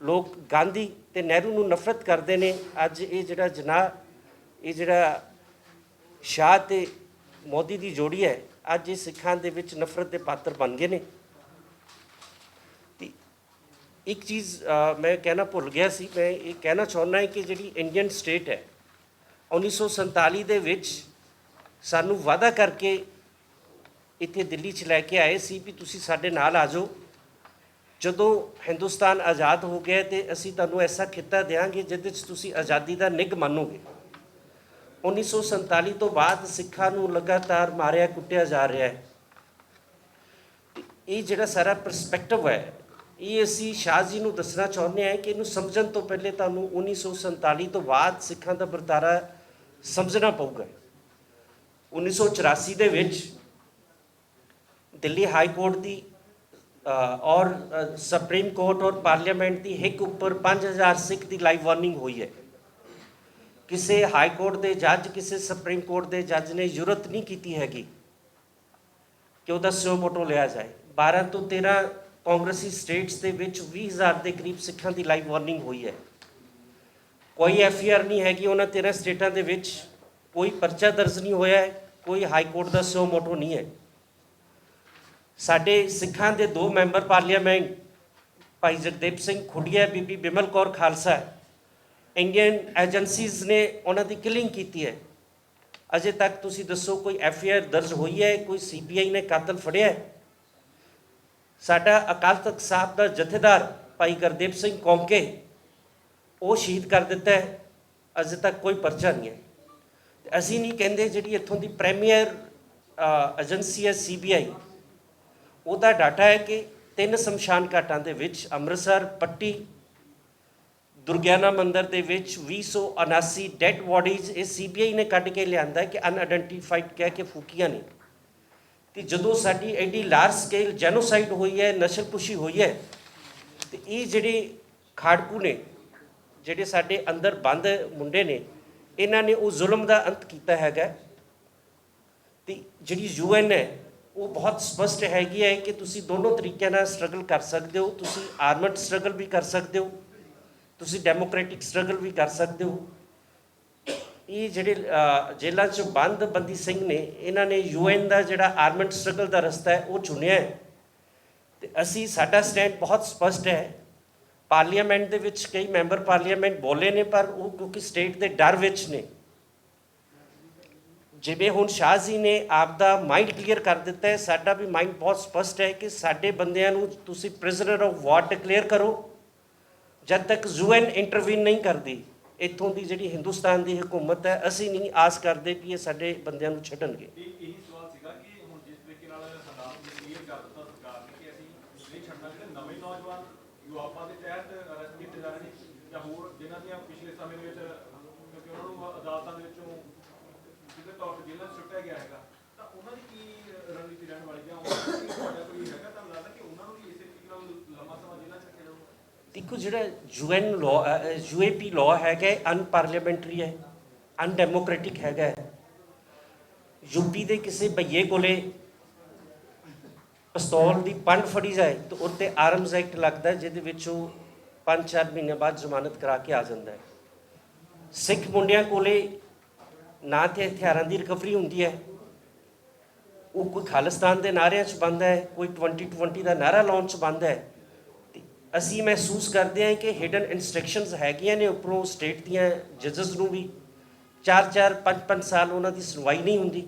ਲੋਕ ਗਾਂਧੀ ਤੇ ਨਹਿਰੂ ਨੂੰ ਨਫ਼ਰਤ ਕਰਦੇ ਨੇ, ਅੱਜ ਇਹ ਜਿਹੜਾ ਜਨਾਹ, ਇਹ ਜਿਹੜਾ ਸ਼ਾਹ ਤੇ ਮੋਦੀ ਦੀ ਜੋੜੀ ਹੈ, ਅੱਜ ਇਹ ਸਿੱਖਾਂ ਦੇ ਵਿੱਚ ਨਫ਼ਰਤ ਦੇ ਪਾਤਰ ਬਣ ਗਏ ਨੇ। ਤੇ ਇੱਕ ਚੀਜ਼ ਮੈਂ ਕਹਿਣਾ ਭੁੱਲ ਗਿਆ ਸੀ, ਮੈਂ ਇਹ ਕਹਿਣਾ ਚਾਹੁੰਦਾ ਹਾਂ ਕਿ ਜਿਹੜੀ ਇੰਡੀਅਨ ਸਟੇਟ ਹੈ 1947 ਦੇ ਵਿੱਚ ਸਾਨੂੰ ਵਾਅਦਾ ਕਰਕੇ ਇੱਥੇ ਦਿੱਲੀ 'ਚ ਲੈ ਕੇ ਆਏ ਸੀ ਵੀ ਤੁਸੀਂ ਸਾਡੇ ਨਾਲ ਆ ਜਾਓ। ਜਦੋਂ ਹਿੰਦੁਸਤਾਨ ਆਜ਼ਾਦ ਹੋ ਗਿਆ ਤੇ ਅਸੀਂ ਤੁਹਾਨੂੰ ਐਸਾ ਖਿੱਤਾ ਦੇਵਾਂਗੇ ਜਿਹਦੇ 'ਚ ਤੁਸੀਂ ਆਜ਼ਾਦੀ ਦਾ ਨਿੱਘ ਮੰਨੋਗੇ। 1947 ਤੋਂ ਬਾਅਦ ਸਿੱਖਾਂ ਨੂੰ ਲਗਾਤਾਰ ਮਾਰਿਆ, ਕੁੱਟਿਆ ਜਾ ਰਿਹਾ ਹੈ। ਇਹ ਜਿਹੜਾ ਸਾਰਾ ਪਰਸਪੈਕਟਿਵ ਹੈ, ਇਹ ਅਸੀਂ ਸ਼ਾਹ ਜੀ ਨੂੰ ਦੱਸਣਾ ਚਾਹੁੰਦੇ ਹਾਂ ਕਿ ਇਹਨੂੰ ਸਮਝਣ ਤੋਂ ਪਹਿਲੇ ਤੁਹਾਨੂੰ 1947 ਤੋਂ ਬਾਅਦ ਸਿੱਖਾਂ ਦਾ ਵਰਤਾਰਾ ਸਮਝਣਾ ਪਊਗਾ। 1984 ਦੇ ਵਿੱਚ ਦਿੱਲੀ ਹਾਈ ਕੋਰਟ ਦੀ ਔਰ ਸੁਪਰੀਮ ਕੋਰਟ ਔਰ ਪਾਰਲੀਮੈਂਟ ਦੀ ਹਿੱਕ ਉੱਪਰ 5000 ਸਿੱਖ ਦੀ ਲਾਈਵ ਵਾਰਨਿੰਗ ਹੋਈ ਹੈ। ਕਿਸੇ ਹਾਈ ਕੋਰਟ ਦੇ ਜੱਜ, ਕਿਸੇ ਸੁਪਰੀਮ ਕੋਰਟ ਦੇ ਜੱਜ ਨੇ ਜ਼ਰੂਰਤ ਨਹੀਂ ਕੀਤੀ ਹੈਗੀ ਕਿ ਉਹਦਾ ਸਿਓ ਮੋਟੋ ਲਿਆ ਜਾਏ। 12 ਤੋਂ 13 ਕਾਂਗਰਸੀ ਸਟੇਟਸ ਦੇ ਵਿੱਚ 20000 ਦੇ ਕਰੀਬ ਸਿੱਖਾਂ ਦੀ ਲਾਈਵ ਵਾਰਨਿੰਗ ਹੋਈ ਹੈ। ਕੋਈ ਐਫ ਆਰ ਨਹੀਂ ਹੈਗੀ ਉਹਨਾਂ 13 ਸਟੇਟਾਂ ਦੇ ਵਿੱਚ। ਕੋਈ ਪਰਚਾ ਦਰਜ ਨਹੀਂ ਹੋਇਆ ਹੈ, ਕੋਈ ਹਾਈ ਕੋਰਟ ਦਾ ਸਿਓ ਮੋਟੋ ਨਹੀਂ ਹੈ। ਸਾਡੇ ਸਿੱਖਾਂ ਦੇ ਦੋ ਮੈਂਬਰ ਪਾਰਲੀਮੈਂਟ, ਭਾਈ ਜਗਦੇਵ ਸਿੰਘ ਖੁੱਡੀਆ, ਬੀਬੀ ਬਿਮਲ ਕੌਰ ਖਾਲਸਾ ਇੰਡੀਅਨ ਏਜੰਸੀਜ਼ ਨੇ ਉਹਨਾਂ ਦੀ ਕਿਲਿੰਗ ਕੀਤੀ ਹੈ। ਅਜੇ ਤੱਕ ਤੁਸੀਂ ਦੱਸੋ ਕੋਈ ਐਫ ਆਈ ਆਰ ਦਰਜ ਹੋਈ ਹੈ, ਕੋਈ ਸੀ ਬੀ ਆਈ ਨੇ ਕਾਤਲ ਫੜਿਆ ਹੈ? ਸਾਡਾ ਅਕਾਲ ਤਖਤ ਸਾਹਿਬ ਦਾ ਜਥੇਦਾਰ ਭਾਈ ਗੁਰਦੇਵ ਸਿੰਘ ਕੌਂਕੇ, ਉਹ ਸ਼ਹੀਦ ਕਰ ਦਿੱਤਾ ਹੈ। ਅਜੇ ਤੱਕ ਕੋਈ ਪਰਚਾ ਨਹੀਂ ਹੈ। ਅਸੀਂ ਨਹੀਂ ਕਹਿੰਦੇ ਜਿਹੜੀ ਇੱਥੋਂ ਦੀ ਪ੍ਰੀਮੀਅਰ ਏਜੰਸੀ ਹੈ ਸੀਬੀਆਈ ਉਹਦਾ ਡਾਟਾ ਹੈ ਕਿ ਤਿੰਨ ਸ਼ਮਸ਼ਾਨ ਘਾਟਾਂ ਦੇ ਵਿੱਚ ਅੰਮ੍ਰਿਤਸਰ, ਪੱਟੀ ਦੁਰਗਿਆਨਾ ਮੰਦਿਰ ਦੇ ਵਿੱਚ 279 ਡੈਡ ਬੋਡੀਜ਼ ਇਹ ਸੀਬੀਆਈ ਨੇ ਕੱਢ ਕੇ ਲਿਆਂਦਾ ਕਿ ਅਨਆਇਡੈਂਟੀਫਾਈਡ ਕਹਿ ਕੇ ਫੂਕੀਆਂ ਨੇ। ਤੇ ਜਦੋਂ ਸਾਡੀ ਐਡੀ ਲਾਰਜ ਸਕੇਲ ਜੈਨੋਸਾਈਡ ਹੋਈ ਹੈ, ਨਸ਼ਲਪੁਸ਼ੀ ਹੋਈ ਹੈ, ਤੇ ਇਹ ਜਿਹੜੇ ਖਾੜਕੂ ਨੇ, ਜਿਹੜੇ ਸਾਡੇ ਅੰਦਰ ਬੰਦ ਮੁੰਡੇ ਨੇ, ਇਹਨਾਂ ਨੇ ਉਹ ਜ਼ੁਲਮ ਦਾ ਅੰਤ ਕੀਤਾ ਹੈਗਾ ਤੇ ਜਿਹੜੀ ਯੂਐਨ ਹੈ, ਉਹ ਬਹੁਤ ਸਪਸ਼ਟ ਹੈਗੀ ਹੈ ਕਿ ਤੁਸੀਂ ਦੋਨੋਂ ਤਰੀਕਿਆਂ ਨਾਲ ਸਟਰਗਲ ਕਰ ਸਕਦੇ ਹੋ, ਤੁਸੀਂ ਆਰਮਡ ਸਟਰਗਲ ਵੀ ਕਰ ਸਕਦੇ ਹੋ ਤੁਸੀਂ ਡੈਮੋਕ੍ਰੈਟਿਕ ਸਟਰਗਲ ਵੀ ਕਰ ਸਕਦੇ ਹੋ। ਇਹ ਜਿਹੜੇ ਜੇਲ੍ਹਾਂ 'ਚ ਬੰਦ ਬੰਦੀ ਸਿੰਘ ਨੇ, ਇਹਨਾਂ ਨੇ ਯੂਐਨ ਦਾ ਜਿਹੜਾ ਆਰਮਡ ਸਟਰਗਲ ਦਾ ਰਸਤਾ ਹੈ, ਉਹ ਚੁਣਿਆ ਹੈ। ਤੇ ਅਸੀਂ, ਸਾਡਾ ਸਟੈਂਡ ਬਹੁਤ ਸਪਸ਼ਟ ਹੈ। ਪਾਰਲੀਮੈਂਟ ਦੇ ਵਿੱਚ ਕਈ ਮੈਂਬਰ ਪਾਰਲੀਮੈਂਟ ਬੋਲੇ ਨੇ, ਪਰ ਉਹ ਕਿਉਂਕਿ ਸਟੇਟ ਦੇ ਡਰ ਵਿੱਚ ਨੇ। ਜਿਵੇਂ ਹੁਣ ਸ਼ਾਹ ਜੀ ਨੇ ਆਪ ਦਾ ਮਾਈਂਡ ਕਲੀਅਰ ਕਰ ਦਿੱਤਾ ਹੈ, ਸਾਡਾ ਵੀ ਮਾਈਂਡ ਬਹੁਤ ਸਪਸ਼ਟ ਹੈ ਕਿ ਸਾਡੇ ਬੰਦਿਆਂ ਨੂੰ ਤੁਸੀਂ ਪ੍ਰਿਜ਼ਨਰ ਆਫ ਵਾਰ ਡਿਕਲੇਅਰ ਕਰੋ। ਜਦ ਤੱਕ ਯੂਐਨ ਇੰਟਰਵੀਨ ਨਹੀਂ ਕਰਦੀ, ਇੱਥੋਂ ਦੀ ਜਿਹੜੀ ਹਿੰਦੁਸਤਾਨ ਦੀ ਹਕੂਮਤ ਹੈ, ਅਸੀਂ ਨਹੀਂ ਆਸ ਕਰਦੇ ਕਿ ਇਹ ਸਾਡੇ ਬੰਦਿਆਂ ਨੂੰ ਛੱਡਣਗੇ। ਇਹੀ ਸਵਾਲ ਸੀਗਾ ਕਿ ਹੁਣ ਜਿਸ ਤਰੀਕੇ ਨਾਲ ਹਾਲਾਤ ਕਲੀਅਰ ਕਰ ਦਿੱਤਾ ਸਰਕਾਰ ਨੇ ਕਿ ਅਸੀਂ ਨਹੀਂ ਛੱਡਣਾ, ਜਿਹੜੇ ਨਵੇਂ ਨੌਜਵਾਨ ਯੁਵਾਪਾ ਦੇ ਤਹਿਤ ਅਰੈਸਟ ਕੀਤੇ ਜਾ ਰਹੇ ਨੇ ਜਾਂ ਹੋਰ ਜਿਨ੍ਹਾਂ ਦੀਆਂ ਪਿਛਲੇ ਸਮੇਂ ਦੇ ਵਿੱਚ ਕਿਉਂਕਿ ਉਹਨਾਂ ਨੂੰ ਅਦਾਲਤਾਂ ਦੇ ਵਿੱਚੋਂ ਸਿੱਧੇ ਤੌਰ ਤੇ ਜੇਲ੍ਹਾਂ 'ਚ ਸੁੱਟਿਆ ਗਿਆ ਹੈਗਾ ਤਾਂ ਉਹਨਾਂ ਦੀ ਕੀ ਰਣਨੀਤੀ ਰਹਿਣ ਵਾਲੀ ਹੈ ਉਹਨਾਂ ਦਾ ਕੀ ਤੁਹਾਡਾ ਕੋਈ ਹੈਗਾ ਤਾਂ ਲੱਗਦਾ ਕਿ ਉਹਨਾਂ ਨੂੰ ਵੀ ਇਸੇ ਤਰੀਕੇ ਨਾਲ ਲੰਮਾ ਸਮਾਂ ਜੇਲ੍ਹਾਂ 'ਚ ਰੱਖਿਆ ਜਾਊਗਾ ਦੇਖੋ ਜਿਹੜਾ ਯੂਐਨ ਲਾਅ ਯੂਏਪੀ ਲਾਅ ਹੈਗਾ ਅਨਪਾਰਲੀਮੈਂਟਰੀ ਹੈ ਅਨਡੈਮੋਕ੍ਰੈਟਿਕ ਹੈਗਾ ਹੈ। ਯੂਪੀ ਦੇ ਕਿਸੇ ਭਈਏ ਕੋਲੇ ਪਿਸਤੌਲ ਦੀ ਪੰਡ ਫੜੀ ਜਾਏ ਤਾਂ ਉੱਤੇ ਆਰਮਸ ਐਕਟ ਲੱਗਦਾ ਜਿਹਦੇ ਵਿੱਚ ਉਹ 5-4 ਮਹੀਨੇ ਬਾਅਦ ਜ਼ਮਾਨਤ ਕਰਾ ਕੇ ਆ ਜਾਂਦਾ ਹੈ। ਸਿੱਖ ਮੁੰਡਿਆਂ ਕੋਲੇ ਨਾ ਤੇ ਹਥਿਆਰਾਂ ਦੀ ਰਿਕਵਰੀ ਹੁੰਦੀ ਹੈ। ਉਹ ਕੋਈ ਖਾਲਿਸਤਾਨ ਦੇ ਨਾਅਰਿਆਂ 'ਚ ਬੰਦ ਹੈ, ਕੋਈ 2020 ਦਾ ਨਾਅਰਾ ਲਾਉਣ 'ਚ ਬੰਦ ਹੈ। ਅਸੀਂ ਮਹਿਸੂਸ ਕਰਦੇ ਹਾਂ ਕਿ ਹਿਡਨ ਇਨਸਟਰਕਸ਼ਨਸ ਹੈਗੀਆਂ ਨੇ ਉੱਪਰੋਂ ਸਟੇਟ ਦੀਆਂ ਜੱਜਸ ਨੂੰ ਵੀ। 4-4 5-5 ਸਾਲ ਉਹਨਾਂ ਦੀ ਸੁਣਵਾਈ ਨਹੀਂ ਹੁੰਦੀ।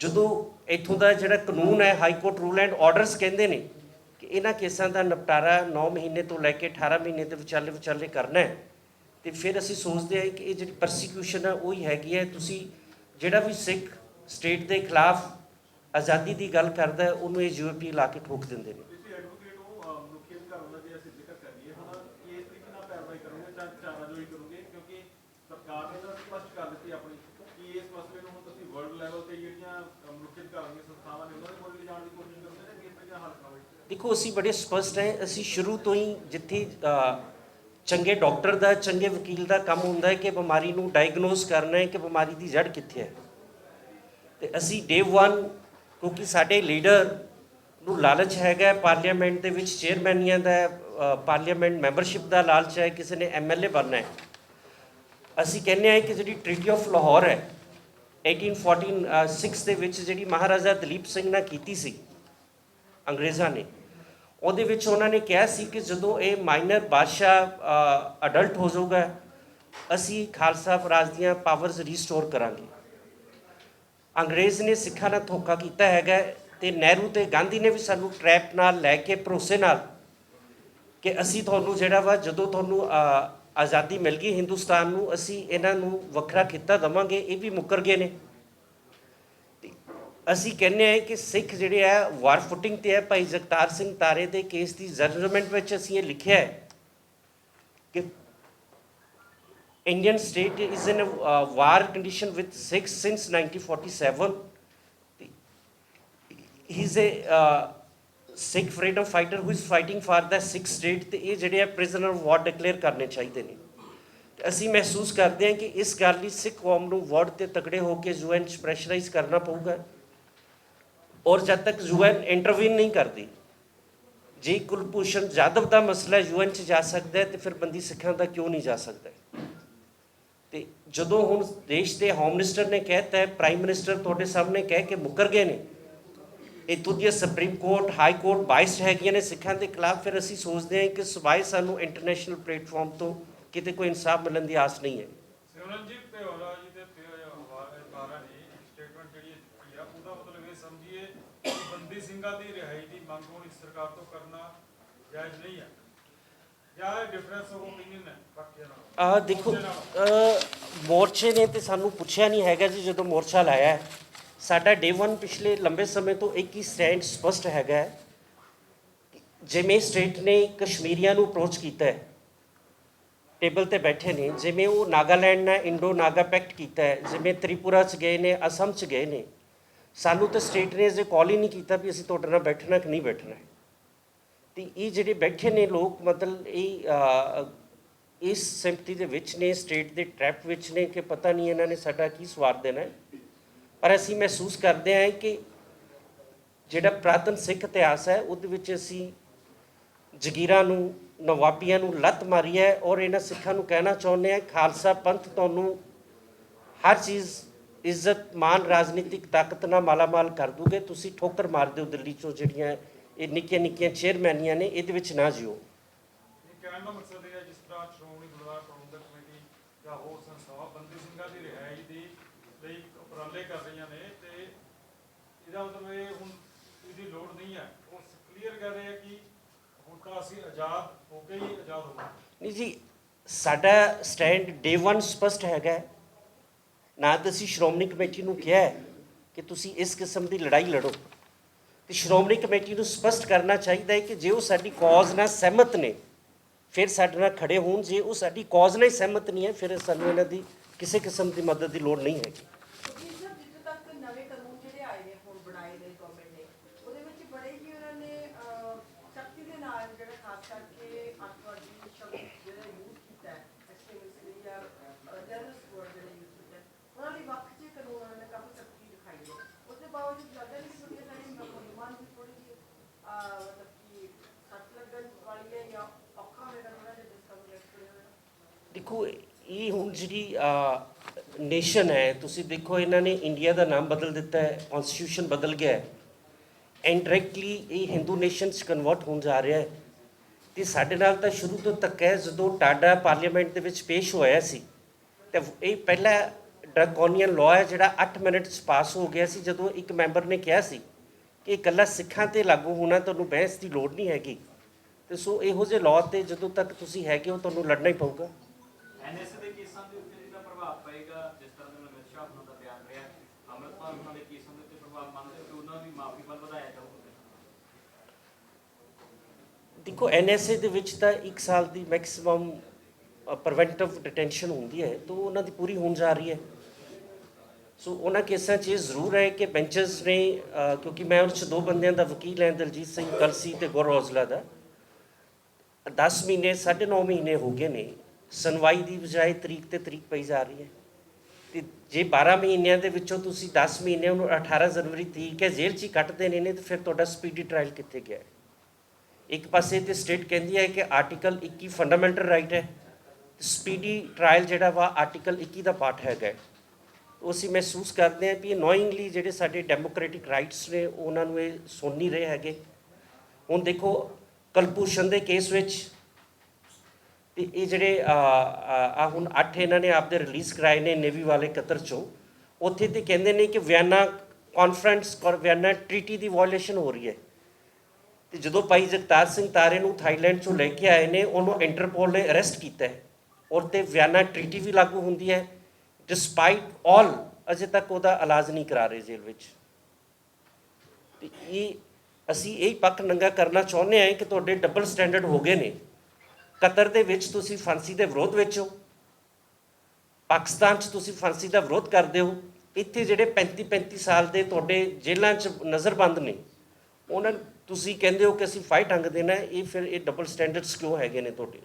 ਜਦੋਂ ਇੱਥੋਂ ਦਾ ਜਿਹੜਾ ਕਾਨੂੰਨ ਹੈ high court rule and orders ਕਹਿੰਦੇ ਨੇ ਕਿ ਇਹਨਾਂ ਕੇਸਾਂ ਦਾ ਨਿਪਟਾਰਾ 9 ਮਹੀਨੇ ਤੋਂ ਲੈ ਕੇ 18 ਮਹੀਨੇ ਦੇ ਵਿਚਾਲੇ ਵਿਚਾਲੇ ਕਰਨਾ ਹੈ। ਤੇ ਫਿਰ ਅਸੀਂ ਸੋਚਦੇ ਹਾਂ ਕਿ ਇਹ ਜਿਹੜੀ ਪਰਸੀਕਿਊਸ਼ਨ ਹੈ ਉਹ ਹੀ ਹੈਗੀ ਹੈ। ਤੁਸੀਂ ਜਿਹੜਾ ਵੀ ਸਿੱਖ ਸਟੇਟ ਦੇ ਖਿਲਾਫ ਆਜ਼ਾਦੀ ਦੀ ਗੱਲ ਕਰਦਾ ਉਹਨੂੰ ਇਹ ਯੂਪੀ ਲਾ ਕੇ ਠੋਕ ਦਿੰਦੇ ਨੇ ਤੁਸੀਂ ਐਡਵੋਕੇਟ ਹੋ ਅਹ ਮਨੁੱਖੀ ਅਧਿਕਾਰਾਂ ਦਾ ਜੇ ਅਸੀਂ ਜ਼ਿਕਰ ਕਰੀਏ ਹੁਣ ਕੀ ਇਸ ਤਰੀਕੇ ਨਾਲ ਕਾਰਵਾਈ ਕਰੋਗੇ ਜਾਂ ਚਾਰਾਜੋਈ ਕਰੋਗੇ ਕਿਉਂਕਿ ਸਰਕਾਰ ਨੇ ਤਾਂ ਸਪਸ਼ਟ ਕਰ ਦਿੱਤੀ ਆਪਣੀ ਕਿ ਇਸ ਮਸਲੇ ਨੂੰ ਹੁਣ ਤੁਸੀਂ ਵਰਲਡ ਲੈਵਲ ਤੇ ਜਿਹੜੀਆਂ ਅਹ ਮਨੁੱਖੀ ਅਧਿਕਾਰਾਂ ਦੀਆਂ ਸੰਸਥਾਵਾਂ ਨੇ ਉਹਨਾਂ ਦੇ ਕੋਲ ਲਿਜਾਣ ਦੀ ਕੋਸ਼ਿਸ਼ ਕਰੋਗੇ ਜਾਂ ਕਿਸ ਤਰੀਕੇ ਨਾਲ ਹੱਲ ਕਰੋਗੇ ਦੇਖੋ ਅਸੀਂ ਬੜੇ ਸਪਸ਼ਟ ਹੈ ਅਸੀਂ ਸ਼ੁਰੂ ਤੋਂ ਹੀ ਜਿੱਥੇ ਚੰਗੇ ਡਾਕਟਰ ਦਾ ਚੰਗੇ ਵਕੀਲ ਦਾ ਕੰਮ ਹੁੰਦਾ ਹੈ ਕਿ ਬਿਮਾਰੀ ਨੂੰ ਡਾਇਗਨੋਸ ਕਰਨਾ ਹੈ ਕਿ ਬਿਮਾਰੀ ਦੀ ਜੜ ਕਿੱਥੇ ਹੈ। ਤੇ ਅਸੀਂ ਡੇ 1 ਕਿਉਂਕਿ ਸਾਡੇ ਲੀਡਰ ਨੂੰ ਲਾਲਚ ਹੈਗਾ ਹੈ, ਪਾਰਲੀਮੈਂਟ ਦੇ ਵਿੱਚ ਚੇਅਰਮੈਨੀਆਂ ਦਾ ਹੈ, ਪਾਰਲੀਮੈਂਟ ਮੈਂਬਰਸ਼ਿਪ ਦਾ ਲਾਲਚ ਹੈ ਕਿਸੇ ਨੇ ਐਮਐਲਏ ਬਣਨਾ ਹੈ। ਅਸੀਂ ਕਹਿੰਦੇ ਹਾਂ ਕਿ ਜਿਹੜੀ ਟ੍ਰੀਟੀ ਆਫ ਲਾਹੌਰ ਹੈ 1846 ਦੇ ਵਿੱਚ ਜਿਹੜੀ ਮਹਾਰਾਜਾ ਦਲੀਪ ਸਿੰਘ ਨੇ ਕੀਤੀ ਸੀ ਅੰਗਰੇਜ਼ਾਂ ਨੇ। ਉਹਦੇ ਵਿੱਚ ਉਹਨਾਂ ਨੇ ਕਿਹਾ ਸੀ ਕਿ ਜਦੋਂ ਇਹ ਮਾਈਨਰ ਬਾਦਸ਼ਾਹ ਅਡਲਟ ਹੋ ਜਾਊਗਾ, ਅਸੀਂ ਖਾਲਸਾ ਫਰਾਜ ਦੀਆਂ ਪਾਵਰਸ ਰੀਸਟੋਰ ਕਰਾਂਗੇ। ਅੰਗਰੇਜ਼ ਨੇ ਸਿੱਖਾਂ ਨਾਲ ਧੋਖਾ ਕੀਤਾ ਹੈਗਾ ਤੇ ਨਹਿਰੂ ਤੇ ਗਾਂਧੀ ਨੇ ਵੀ ਸਾਨੂੰ ਟਰੈਪ ਨਾਲ ਲੈ ਕੇ ਭਰੋਸੇ ਨਾਲ ਕਿ ਅਸੀਂ ਤੁਹਾਨੂੰ ਜਿਹੜਾ ਵਾ, ਜਦੋਂ ਤੁਹਾਨੂੰ ਆਜ਼ਾਦੀ ਮਿਲ ਗਈ ਹਿੰਦੁਸਤਾਨ ਨੂੰ, ਅਸੀਂ ਇਹਨਾਂ ਨੂੰ ਵੱਖਰਾ ਖਿੱਤਾ ਦਵਾਂਗੇ, ਇਹ ਵੀ ਮੁੱਕਰ ਗਏ ਨੇ। ਅਸੀਂ ਕਹਿੰਦੇ ਆ ਕਿ ਸਿੱਖ ਜਿਹੜੇ ਆ ਵਾਰ ਫੁੱਟਿੰਗ ਤੇ ਆ ਭਾਈ ਜਗਤਾਰ ਸਿੰਘ ਤਾਰੇ ਦੇ ਕੇਸ ਦੀ ਜਜਮੈਂਟ ਵਿੱਚ ਅਸੀਂ ਇਹ ਲਿਖਿਆ ਹੈ ਕਿ Indian state is in war condition with Sikh since 1947 he is a Sikh freedom fighter who is fighting for the Sikh state ਤੇ ਇਹ ਜਿਹੜੇ ਆ ਪ੍ਰਿਜ਼ਨਰ ਆਫ ਵਾਰ ਡਿਕਲੇਅਰ ਕਰਨੇ ਚਾਹੀਦੇ ਨੇ ਅਸੀਂ ਮਹਿਸੂਸ ਕਰਦੇ ਹਾਂ ਕਿ ਇਸ ਗੱਲ ਲਈ ਸਿੱਖ ਕੌਮ ਨੂੰ ਵਰਡ ਤੇ ਤਕੜੇ ਹੋ ਕੇ ਯੂਐਨ ਚ ਪ੍ਰੈਸ਼ਰਾਈਜ਼ ਕਰਨਾ ਪਊਗਾ ਔਰ ਜਦ ਤੱਕ ਯੂਐਨ ਇੰਟਰਵੀਨ ਨਹੀਂ ਕਰਦੀ, ਜੇ ਕੁਲਭੂਸ਼ਣ ਜਾਧਵ ਦਾ ਮਸਲਾ ਯੂਐਨ ਚ ਜਾ ਸਕਦਾ ਹੈ, ਤੇ ਫਿਰ ਬੰਦੀ ਸਿੱਖਾਂ ਦਾ ਕਿਉਂ ਨਹੀਂ ਜਾ ਸਕਦਾ ਤੇ ਜਦੋਂ ਹੁਣ ਦੇਸ਼ ਦੇ ਹੋਮ ਮਿਨਿਸਟਰ ਨੇ ਕਹਿਤਾ ਹੈ ਪ੍ਰਾਈਮ ਮਿਨਿਸਟਰ ਤੁਹਾਡੇ ਸਾਹਮਣੇ ਕਹਿ ਕੇ ਮੁੱਕਰ ਗਏ ਨੇ ਇੱਥੋਂ ਦੀਆਂ supreme court high court biased ਹੈਗੀਆਂ ਨੇ ਸਿੱਖਾਂ ਦੇ ਖਿਲਾਫ, ਫਿਰ ਅਸੀਂ ਸੋਚਦੇ ਹਾਂ ਕਿ ਸਵਾਏ ਸਾਨੂੰ ਇੰਟਰਨੈਸ਼ਨਲ ਪਲੇਟਫਾਰਮ ਤੋਂ ਕਿਤੇ ਕੋਈ ਇਨਸਾਫ ਮਿਲਣ ਦੀ ਆਸ ਨਹੀਂ ਹੈ। ਸਿਮਰਨਜੀਤ ਪਿਓਲਾ ਜੀ ਦੇ ਪਿਆਰਾ ਨੇ ਇੱਕ ਸਟੇਟਮੈਂਟ ਜਿਹੜੀ ਦਿੱਤੀ ਆ ਉਹਦਾ ਮਤਲਬ ਇਹ ਸਮਝੀਏ ਕਿ ਬੰਦੀ ਸਿੰਘਾਂ ਦੀ ਰਿਹਾਈ ਦੀ ਮੰਗ ਹੁਣ ਸਰਕਾਰ ਤੋਂ ਕਰਨਾ ਜਾਇਜ਼ ਨਹੀਂ ਹੈ ਜਾਂ ਡਿਫਰੈਂਸ ਆਫ ਓਪੀਨੀਅਨ ਹੈ ਬਾਕੀਆਂ ਨਾਲ ਆ ਦੇਖੋ ਅਹ, ਮੋਰਚੇ ਨੇ ਤੇ ਸਾਨੂੰ ਪੁੱਛਿਆ ਨਹੀਂ ਹੈਗਾ ਜੀ ਜਦੋਂ ਮੋਰਚਾ ਲਾਇਆ ਹੈ। ਸਾਡਾ ਡੇ 1 ਪਿਛਲੇ ਲੰਬੇ ਸਮੇਂ ਤੋਂ ਇੱਕ ਹੀ ਸਟੈਂਡ ਸਪਸ਼ਟ ਹੈਗਾ ਹੈ। ਜਿਵੇਂ ਸਟੇਟ ਨੇ ਕਸ਼ਮੀਰੀਆਂ ਨੂੰ ਅਪਰੋਚ ਕੀਤਾ ਹੈ ਟੇਬਲ ਤੇ ਬੈਠੇ ਨੇ ਜਿਵੇਂ ਉਹ ਨਾਗਾਲੈਂਡ ਨਾਲ ਇੰਡੋ ਨਾਗਾ ਪੈਕਟ ਕੀਤਾ ਹੈ ਜਿਵੇਂ ਤ੍ਰਿਪੁਰਾ ਚ ਗਏ ਨੇ ਅਸਮ ਚ ਗਏ ਨੇ ਸਾਨੂੰ ਤਾਂ ਸਟੇਟ ਨੇ ਅਜੇ ਕਾਲ ਹੀ ਨਹੀਂ ਕੀਤਾ ਵੀ ਅਸੀਂ ਤੁਹਾਡੇ ਨਾਲ ਬੈਠਣਾ ਕਿ ਨਹੀਂ ਬੈਠਣਾ। ਤੇ ਇਹ ਜਿਹੜੇ ਬੈਠੇ ਨੇ ਲੋਕ, ਮਤਲਬ ਇਹ ਇਸ ਸਿੰਪਥੀ ਦੇ ਵਿੱਚ ਨੇ, ਸਟੇਟ ਦੇ ਟ੍ਰੈਪ ਵਿੱਚ ਨੇ ਕਿ ਪਤਾ ਨਹੀਂ ਇਹਨਾਂ ਨੇ ਸਾਡਾ ਕੀ ਸਵਾਰ ਦੇਣਾ ਪਰ ਅਸੀਂ ਮਹਿਸੂਸ ਕਰਦੇ ਹਾਂ ਕਿ ਜਿਹੜਾ ਪ੍ਰਾਤਨ ਸਿੱਖ ਇਤਿਹਾਸ ਹੈ, ਉਹਦੇ ਵਿੱਚ ਅਸੀਂ ਜਗੀਰਾਂ ਨੂੰ, ਨਵਾਬੀਆਂ ਨੂੰ ਲੱਤ ਮਾਰੀ ਹੈ ਔਰ ਇਹਨਾਂ ਸਿੱਖਾਂ ਨੂੰ ਕਹਿਣਾ ਚਾਹੁੰਦੇ ਹਾਂ, ਖਾਲਸਾ ਪੰਥ ਤੁਹਾਨੂੰ ਹਰ ਚੀਜ਼ ਇੱਜ਼ਤ ਮਾਨ ਰਾਜਨੀਤਿਕ ਤਾਕਤ ਨਾਲ ਮਾਲਾਮਾਲ ਕਰ ਦੂਗੇ ਤੁਸੀਂ ਠੋਕਰ ਮਾਰ ਦਿਓ ਦਿੱਲੀ ਚੋਂ ਜਿਹੜੀਆਂ ਇਹ ਨਿੱਕੀਆਂ ਨਿੱਕੀਆਂ ਚੇਅਰਮੈਨੀਆਂ ਨੇ ਇਹਦੇ ਵਿੱਚ ਨਾ ਜਿਓ। ਇਹ ਕਹਿਣ ਦਾ ਮਕਸਦ ਇਹ ਹੈ ਜਿਸ ਤਰ੍ਹਾਂ ਸ਼੍ਰੋਮਣੀ ਗੁਰਦੁਆਰਾ ਪ੍ਰਬੰਧਕ ਕਮੇਟੀ ਜਾਂ ਹੋਰ ਸੰਸਥਾਵਾਂ ਬੰਦੀ ਸਿੰਘਾਂ ਦੀ ਰਿਹਾਈ ਦੀ ਲਈ ਉਪਰਾਲੇ ਕਰ ਰਹੀਆਂ ਨੇ ਤੇ ਇਹਦਾ ਮਤਲਬ ਇਹ ਹੁਣ ਇਹਦੀ ਲੋੜ ਨਹੀਂ ਹੈ। ਉਹ ਕਲੀਅਰ ਕਰ ਰਹੇ ਆ ਕਿ ਹੁਣ ਤਾਂ ਅਸੀਂ ਆਜ਼ਾਦ ਹੋ ਕੇ ਹੀ ਆਜ਼ਾਦ ਹੋਵਾਂਗੇ। ਨਹੀਂ ਜੀ ਸਾਡਾ ਸਟੈਂਡ ਡੇ 1 ਸਪਸ਼ਟ ਹੈਗਾ। ਨਾ ਤਾਂ ਅਸੀਂ ਸ਼੍ਰੋਮਣੀ ਕਮੇਟੀ ਨੂੰ ਕਿਹਾ ਹੈ ਕਿ ਤੁਸੀਂ ਇਸ ਕਿਸਮ ਦੀ ਲੜਾਈ ਲੜੋ। ਤੇ ਸ਼੍ਰੋਮਣੀ ਕਮੇਟੀ ਨੂੰ ਸਪਸ਼ਟ ਕਰਨਾ ਚਾਹੀਦਾ ਹੈ ਕਿ ਜੇ ਉਹ ਸਾਡੀ ਕੌਜ਼ ਨਾਲ ਸਹਿਮਤ ਨੇ, ਫਿਰ ਸਾਡੇ ਨਾਲ ਖੜੇ ਹੋਣ। ਜੇ ਉਹ ਸਾਡੀ ਕੌਜ਼ ਨਾਲ ਹੀ ਸਹਿਮਤ ਨਹੀਂ ਹੈ, ਫਿਰ ਸਾਨੂੰ ਇਹਨਾਂ ਦੀ ਕਿਸੇ ਕਿਸਮ ਦੀ ਮਦਦ ਦੀ ਲੋੜ ਨਹੀਂ ਹੈਗੀ ਕਿਉਂਕਿ ਸਰ ਜਿੱਥੇ ਤੱਕ ਨਵੇਂ ਕਾਨੂੰਨ ਜਿਹੜੇ ਆਏ ਨੇ ਹੁਣ ਬਣਾਏ ਨੇ ਗਵਰਨਮੈਂਟ ਨੇ ਉਹਦੇ ਵਿੱਚ ਬੜੇ ਹੀ ਉਹਨਾਂ ਨੇ ਅਹ, ਸਖਤੀ ਦੇ ਨਾਲ ਜਿਹੜਾ ਖਾਸ ਕਰਕੇ ਅੱਤਵਾਦੀ ਸ਼ਬਦ ਜਿਹੜਾ ਯੂਜ਼ ਕੀਤਾ ਹੈ ਐਕਸਟ੍ਰੀਮਿਸਟ ਲਈ ਜਾਂ ਟੈਰਰਿਸਟ ਵਰਡ ਜਿਹੜਾ ਯੂਜ਼ ਕੀਤਾ ਹੈ ਉਹਨਾਂ ਲਈ ਵੱਖ ਜਿਹੇ ਕਾਨੂੰਨ ਉਹਨਾਂ ਨੇ ਕਾਫੀ ਸਖਤੀ ਦਿਖਾਈ ਹੈ ਉਸ ਦੇ ਬਾਵਜੂਦ ਲੱਗਦਾ ਨਹੀਂ ਕਿ ਥੋੜ੍ਹੀਆਂ ਸਾਰੀਆਂ ਮੁਸਲਮਾਨ ਦੀ ਥੋੜੀ ਜਿਹੀ ਅਹ, ਮਤਲਬ ਕਿ ਸੱਟ ਲੱਗਣ ਵਾਲੀ ਹੈ ਜਾਂ ਔਖਾ ਹੋਏਗਾ ਥੋੜਾ ਜਿਹਾ ਜਿਸ ਤਰ੍ਹਾਂ ਹੋਏਗਾ ਦੇਖੋ, ਇਹ ਹੁਣ ਜਿਹੜੀ ਨੇਸ਼ਨ ਹੈ, ਤੁਸੀਂ ਦੇਖੋ, ਇਹਨਾਂ ਨੇ ਇੰਡੀਆ ਦਾ ਨਾਮ ਬਦਲ ਦਿੱਤਾ ਹੈ ਕਨਸਟੀਟਿਊਸ਼ਨ ਬਦਲ ਗਿਆ ਹੈ। ਇਨਡਾਇਰੈਕਟਲੀ ਇਹ ਹਿੰਦੂ ਨੇਸ਼ਨ ਚ ਕਨਵਰਟ ਹੋਣ ਜਾ ਰਿਹਾ ਹੈ। ਤੇ ਸਾਡੇ ਨਾਲ ਤਾਂ ਸ਼ੁਰੂ ਤੋਂ ਤੱਕ ਹੈ, ਜਦੋਂ ਟਾਡਾ ਪਾਰਲੀਮੈਂਟ ਦੇ ਵਿੱਚ ਪੇਸ਼ ਹੋਇਆ ਸੀ, ਤੇ ਇਹ ਪਹਿਲਾ ਡਰਕੋਨੀਅਨ ਲਾਅ ਹੈ, ਜਿਹੜਾ 8 ਮਿੰਟ ਚ ਪਾਸ ਹੋ ਗਿਆ ਸੀ, ਜਦੋਂ ਇੱਕ ਮੈਂਬਰ ਨੇ ਕਿਹਾ ਸੀ ਕਿ ਇਹ ਇਕੱਲਾ ਸਿੱਖਾਂ ਤੇ ਲਾਗੂ ਹੋਣਾ, ਤੁਹਾਨੂੰ ਬਹਿਸ ਦੀ ਲੋੜ ਨਹੀਂ ਹੈਗੀ। ਤੇ ਸੋ ਇਹੋ ਜਿਹੇ ਲਾਅ ਤੇ ਜਦੋਂ ਤੱਕ ਤੁਸੀਂ ਹੈਗੇ ਹੋ, ਤੁਹਾਨੂੰ ਲੜਨਾ ਹੀ ਪਊਗਾ। ਐਨਐਸਏ ਦੇ ਕੇਸਾਂ ਦੇ ਉੱਤੇ ਜਿਹਦਾ ਪ੍ਰਭਾਵ ਪਏਗਾ, ਜਿਸ ਤਰ੍ਹਾਂ ਦੇ ਅਮਿਤ ਸ਼ਾਹ ਉਹਨਾਂ ਦਾ ਬਿਆਨ ਰਿਹਾ, ਅੰਮ੍ਰਿਤਪਾਲ ਉਹਨਾਂ ਦੇ ਕੇਸਾਂ ਦੇ ਉੱਤੇ ਪ੍ਰਭਾਵ ਮੰਨਦੇ ਹੋ ਕਿ ਉਹਨਾਂ ਦੀ ਮਾਫੀ ਵੱਲ ਵਧਾਇਆ ਜਾਊਗਾ। ਦੇਖੋ ਐਨਐਸਏ ਦੇ ਵਿੱਚ ਤਾਂ 1 ਸਾਲ ਦੀ ਮੈਕਸਿਮਮ ਪ੍ਰੀਵੈਂਟਿਵ ਡਿਟੈਂਸ਼ਨ ਹੁੰਦੀ ਹੈ, ਤਾਂ ਉਹਨਾਂ ਦੀ ਪੂਰੀ ਹੋਣ ਜਾ ਰਹੀ ਹੈ। ਸੋ ਉਹਨਾਂ ਕੇਸਾਂ 'ਚ ਇਹ ਜ਼ਰੂਰ ਹੈ ਕਿ ਬੈਂਚਸ ਨੇ ਕਿਉਂਕਿ ਮੈਂ ਉਹਨਾਂ 'ਚ ਦੋ ਬੰਦਿਆਂ ਦਾ ਵਕੀਲ ਹੈ, ਦਲਜੀਤ ਸਿੰਘ ਕਲਸੀ ਤੇ ਗੌਰਵ ਔਜਲਾ ਦਾ। 10 ਮਹੀਨੇ 9.5 ਮਹੀਨੇ ਹੋ ਗਏ ਨੇ। ਸੁਣਵਾਈ ਦੀ ਬਜਾਏ ਤਰੀਕ ਤੇ ਤਰੀਕ ਪਈ ਜਾ ਰਹੀ ਹੈ। ਤੇ ਜੇ 12 ਮਹੀਨਿਆਂ ਦੇ ਵਿੱਚੋਂ ਤੁਸੀਂ 10 ਮਹੀਨੇ ਉਹਨੂੰ 18 ਜਨਵਰੀ ਤਰੀਕ ਹੈ, ਜੇਲ੍ਹ 'ਚ ਹੀ ਕੱਟ ਦੇਣੇ ਨੇ, ਤੇ ਫਿਰ ਤੁਹਾਡਾ ਸਪੀਡੀ ਟ੍ਰਾਇਲ ਕਿੱਥੇ ਗਿਆ ਹੈ? ਇੱਕ ਪਾਸੇ ਤੇ ਸਟੇਟ ਕਹਿੰਦੀ ਹੈ ਕਿ ਆਰਟੀਕਲ 21 ਫੰਡਾਮੈਂਟਲ ਰਾਈਟ ਹੈ ਸਪੀਡੀ ਟ੍ਰਾਇਲ ਜਿਹੜਾ ਵਾ ਆਰਟੀਕਲ 21 ਦਾ ਪਾਠ ਹੈਗਾ ਹੈ। ਉਹ ਅਸੀਂ ਮਹਿਸੂਸ ਕਰਦੇ ਹਾਂ ਵੀ ਇਹ ਨੋਇੰਗਲੀ ਜਿਹੜੇ ਸਾਡੇ ਡੈਮੋਕ੍ਰੈਟਿਕ ਰਾਈਟਸ ਨੇ, ਉਹਨਾਂ ਨੂੰ ਇਹ ਸੁਣ ਨਹੀਂ ਰਹੇ ਹੈਗੇ। ਹੁਣ ਦੇਖੋ ਕਲਪੂਸ਼ਨ ਦੇ ਕੇਸ ਵਿੱਚ ਤੇ ਇਹ ਜਿਹੜੇ ਆ ਹੁਣ 8 ਇਹਨਾਂ ਨੇ ਆਪਦੇ ਰਿਲੀਜ਼ ਕਰਾਏ ਨੇ ਨੇਵੀ ਵਾਲੇ ਕਤਰ ਚੋਂ। ਉੱਥੇ ਤੇ ਕਹਿੰਦੇ ਨੇ ਕਿ ਵਿਆਨਾ ਕਾਨਫਰੰਸ ਔਰ ਵਿਆਨਾ ਟ੍ਰੀਟੀ ਦੀ ਵਾਇਓਲੇਸ਼ਨ ਹੋ ਰਹੀ ਹੈ। ਤੇ ਜਦੋਂ ਭਾਈ ਜਗਤਾਰ ਸਿੰਘ ਤਾਰੇ ਨੂੰ ਥਾਈਲੈਂਡ ਚੋਂ ਲੈ ਕੇ ਆਏ ਨੇ, ਉਹਨੂੰ ਇੰਟਰਪੋਲ ਨੇ ਅਰੈਸਟ ਕੀਤਾ ਹੈ। ਔਰ ਤੇ ਵਿਆਨਾ ਟ੍ਰੀਟੀ ਵੀ ਲਾਗੂ ਹੁੰਦੀ ਹੈ। ਡਿਸਪਾਈਟ ਆਲ ਅਜੇ ਤੱਕ ਉਹਦਾ ਇਲਾਜ ਨਹੀਂ ਕਰਾ ਰਹੇ ਜੇਲ੍ਹ ਵਿੱਚ। ਤੇ ਇਹ ਅਸੀਂ ਇਹ ਪੱਖ ਨੰਗਾ ਕਰਨਾ ਚਾਹੁੰਦੇ ਹਾਂ ਕਿ ਤੁਹਾਡੇ ਡਬਲ ਸਟੈਂਡਰਡ ਹੋ ਗਏ ਨੇ। ਕਤਰ ਦੇ ਵਿੱਚ ਤੁਸੀਂ ਫਾਂਸੀ ਦੇ ਵਿਰੋਧ ਵਿੱਚ ਹੋ। ਪਾਕਿਸਤਾਨ 'ਚ ਤੁਸੀਂ ਫਾਂਸੀ ਦਾ ਵਿਰੋਧ ਕਰਦੇ ਹੋ। ਇੱਥੇ ਜਿਹੜੇ 35 35 ਸਾਲ ਦੇ ਤੁਹਾਡੇ ਜੇਲ੍ਹਾਂ 'ਚ ਨਜ਼ਰਬੰਦ ਨੇ, ਉਹਨਾਂ ਤੁਸੀਂ ਕਹਿੰਦੇ ਹੋ ਕਿ ਅਸੀਂ ਫਾਈਟ ਅੰਗ ਦੇਣਾ ਇਹ ਫਿਰ ਇਹ ਡਬਲ ਸਟੈਂਡਰਡਸ ਕਿਉਂ ਹੈਗੇ ਨੇ ਤੁਹਾਡੇ?